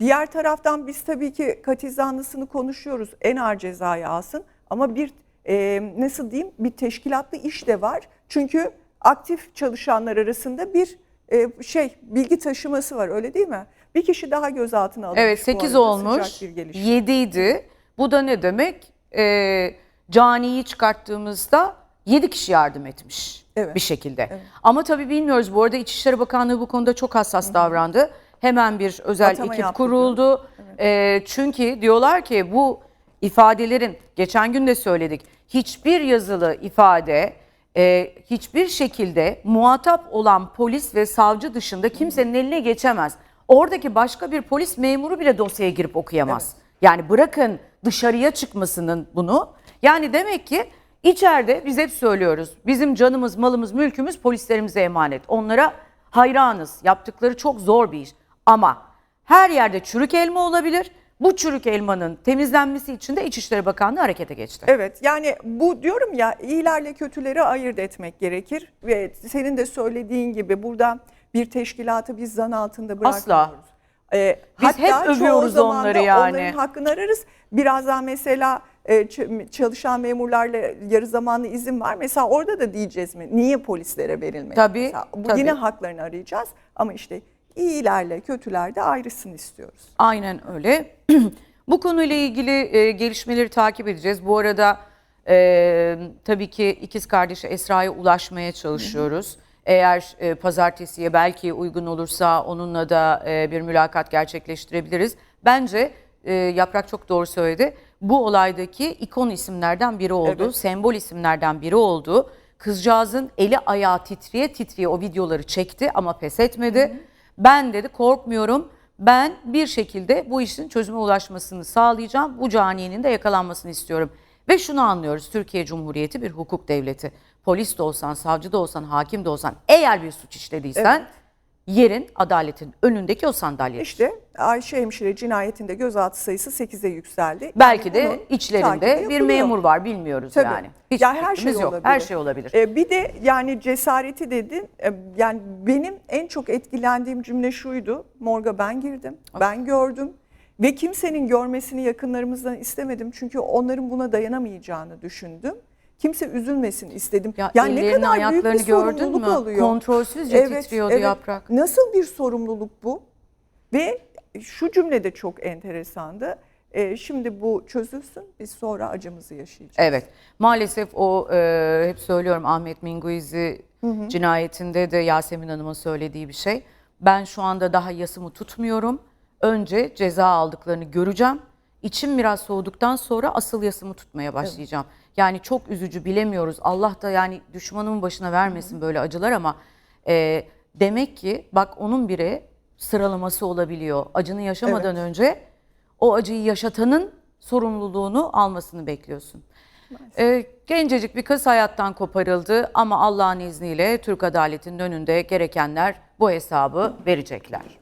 Diğer taraftan biz tabii ki katil zanlısını konuşuyoruz. En ağır cezayı alsın. Ama bir e, nasıl diyeyim bir teşkilatlı iş de var. Çünkü aktif çalışanlar arasında bir e, şey bilgi taşıması var öyle değil mi? Bir kişi daha gözaltına alınmış. Evet bu 8 arada, olmuş. sıcak bir gelişme. 7 idi. Bu da ne demek? Ee, caniyi çıkarttığımızda 7 kişi yardım etmiş Evet. bir şekilde. Ama tabii bilmiyoruz. Bu arada İçişleri Bakanlığı bu konuda çok hassas davrandı. Hemen bir özel Atama ekip yaptı kuruldu. Ee, çünkü diyorlar ki bu ifadelerin geçen gün de söyledik. Hiçbir yazılı ifade e, hiçbir şekilde muhatap olan polis ve savcı dışında kimsenin eline geçemez. Oradaki başka bir polis memuru bile dosyaya girip okuyamaz. Yani bırakın dışarıya çıkmasının bunu. Yani demek ki içeride biz hep söylüyoruz. Bizim canımız, malımız, mülkümüz polislerimize emanet. Onlara hayranız. Yaptıkları çok zor bir iş. Ama her yerde çürük elma olabilir. Bu çürük elmanın temizlenmesi için de İçişleri Bakanlığı harekete geçti. Evet yani bu diyorum ya iyilerle kötüleri ayırt etmek gerekir. Ve senin de söylediğin gibi burada bir teşkilatı biz zan altında bırakmıyoruz. Asla. Ee, Biz hatta hep övüyoruz onları yani. Onların hakkını ararız. Biraz daha mesela e, çalışan memurlarla yarı zamanlı izin var. Mesela orada da diyeceğiz mi? Niye polislere verilmedi? Tabii, Mesela bu tabii. Yine haklarını arayacağız ama işte iyilerle kötüler de ayrısını istiyoruz. Aynen öyle. Bu konuyla ilgili e, gelişmeleri takip edeceğiz. Bu arada e, tabii ki ikiz kardeşi Esra'ya ulaşmaya çalışıyoruz. Eğer e, pazartesiye belki uygun olursa onunla da e, bir mülakat gerçekleştirebiliriz. Bence e, Yaprak çok doğru söyledi. Bu olaydaki ikon isimlerden biri oldu, Evet. sembol isimlerden biri oldu. Kızcağızın eli ayağı titriye titriye o videoları çekti ama pes etmedi. Ben dedi korkmuyorum. Ben bir şekilde bu işin çözüme ulaşmasını sağlayacağım. Bu caniyenin de yakalanmasını istiyorum. Ve şunu anlıyoruz. Türkiye Cumhuriyeti bir hukuk devleti. Polis de olsan, savcı da olsan, hakim de olsan eğer bir suç işlediysen yerin adaletin önündeki o sandalye. İşte Ayşe Hemşire cinayetinde gözaltı sayısı 8'e yükseldi. Belki Yani de içlerinde bir memur var bilmiyoruz Tabii. yani. Hiç ya her şey yok. olabilir. Her şey olabilir. Ee, bir de yani cesareti dedin. Ee, yani benim en çok etkilendiğim cümle şuydu. Morga ben girdim. Ben gördüm. Ve kimsenin görmesini yakınlarımızdan istemedim. Çünkü onların buna dayanamayacağını düşündüm. Kimse üzülmesin istedim. Ya yani ne kadar büyük bir sorumluluk mü? alıyor. Kontrolsüzce titriyordu yaprak. Nasıl bir sorumluluk bu? Ve şu cümle de çok enteresandı. Ee, şimdi bu çözülsün biz sonra acımızı yaşayacağız. Evet. Maalesef o e, hep söylüyorum Ahmet Minguizi cinayetinde de Yasemin Hanım'ın söylediği bir şey. Ben şu anda daha yasımı tutmuyorum. Önce ceza aldıklarını göreceğim. İçim biraz soğuduktan sonra asıl yasımı tutmaya başlayacağım. Yani çok üzücü bilemiyoruz. Allah da yani düşmanımın başına vermesin böyle acılar ama e, demek ki bak onun biri sıralaması olabiliyor. Acını yaşamadan önce o acıyı yaşatanın sorumluluğunu almasını bekliyorsun. Ee, gencecik bir kız hayattan koparıldı ama Allah'ın izniyle Türk adaletinin önünde gerekenler bu hesabı verecekler.